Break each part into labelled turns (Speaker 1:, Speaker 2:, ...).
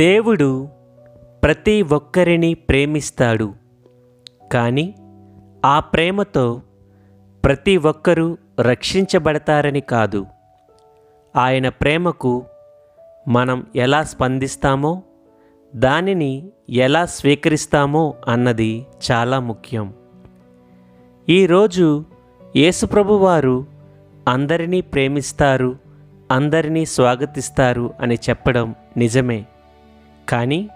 Speaker 1: దేవుడు ప్రతి ఒక్కరిని ప్రేమిస్తాడు. కానీ ఆ ప్రేమతో ప్రతి ఒక్కరూ రక్షించబడతారని కాదు. ఆయన ప్రేమకు మనం ఎలా స్పందిస్తామో దానిని ఎలా స్వీకరిస్తామో అన్నది చాలా ముఖ్యం. ఈరోజు యేసుప్రభు వారు అందరినీ ప్రేమిస్తారు అందరినీ స్వాగతిస్తారు అని చెప్పడం నిజమే. కానీ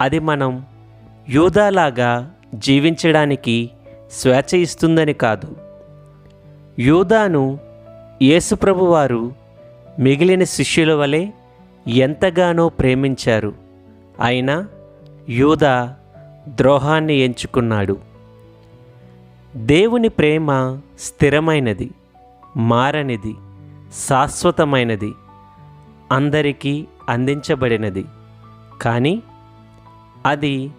Speaker 1: అది మనం యూదాలాగా జీవించడానికి స్వేచ్ఛ ఇస్తుందని కాదు. యూదాను యేసుప్రభు వారు మిగిలిన శిష్యుల వలె ఎంతగానో ప్రేమించారు. అయినా యూదా ద్రోహాన్ని ఎంచుకున్నాడు. దేవుని ప్రేమ స్థిరమైనది మారనిది శాశ్వతమైనది అందరికీ అందించబడినది. కానీ అది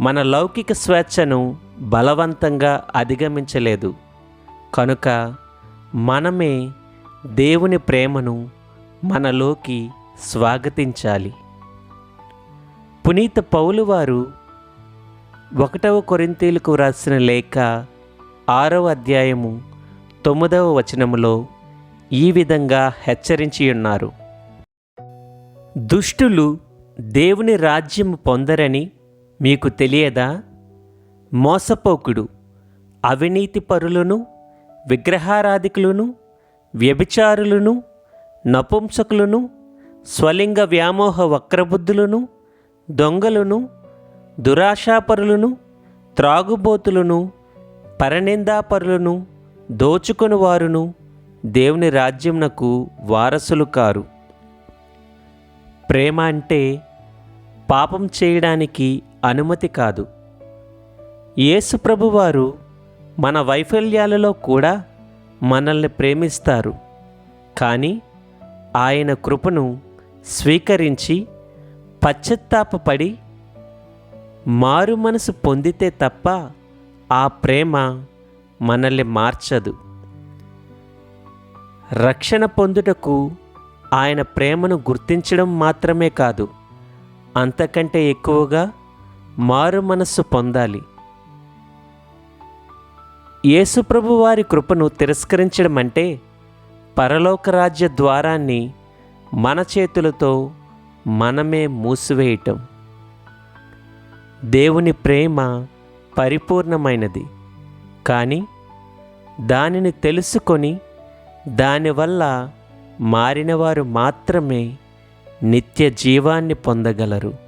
Speaker 1: మన లౌకిక స్వేచ్ఛను బలవంతంగా అధిగమించలేదు. కనుక మనమే దేవుని ప్రేమను మనలోకి స్వాగతించాలి. పునీత పౌలు వారు ఒకటవ కొరింతీలకు రాసిన లేఖ ఆరవ అధ్యాయము తొమ్మిదవ వచనములో ఈ విధంగా హెచ్చరించి ఉన్నారు. దుష్టులు దేవుని రాజ్యము పొందరని మీకు తెలియదా? మోసపోకుడు అవినీతి పరులను విగ్రహారాధికులను వ్యభిచారులను నపుంసకులను స్వలింగ వ్యామోహ వక్రబుద్ధులను దొంగలను దురాశాపరులను త్రాగుబోతులను పరనిందాపరులను దోచుకొని వారును దేవుని రాజ్యంనకు వారసులు కారు. ప్రేమ అంటే పాపం చేయడానికి అనుమతి కాదు. ఏసుప్రభువారు మన వైఫల్యాలలో కూడా మనల్ని ప్రేమిస్తారు. కానీ ఆయన కృపను స్వీకరించి పశ్చత్తాపపడి మారు మనసు పొందితే తప్ప ఆ ప్రేమ మనల్ని మార్చదు. రక్షణ పొందుటకు ఆయన ప్రేమను గుర్తించడం మాత్రమే కాదు. అంతకంటే ఎక్కువగా మారు మనస్సు పొందాలి. యేసుప్రభు వారి కృపను తిరస్కరించడం అంటే పరలోక రాజ్య ద్వారాన్ని మన చేతులతో మనమే మూసివేయటం. దేవుని ప్రేమ పరిపూర్ణమైనది. కానీ దానిని తెలుసుకొని దానివల్ల మారినవారు మాత్రమే నిత్య జీవాన్ని పొందగలరు.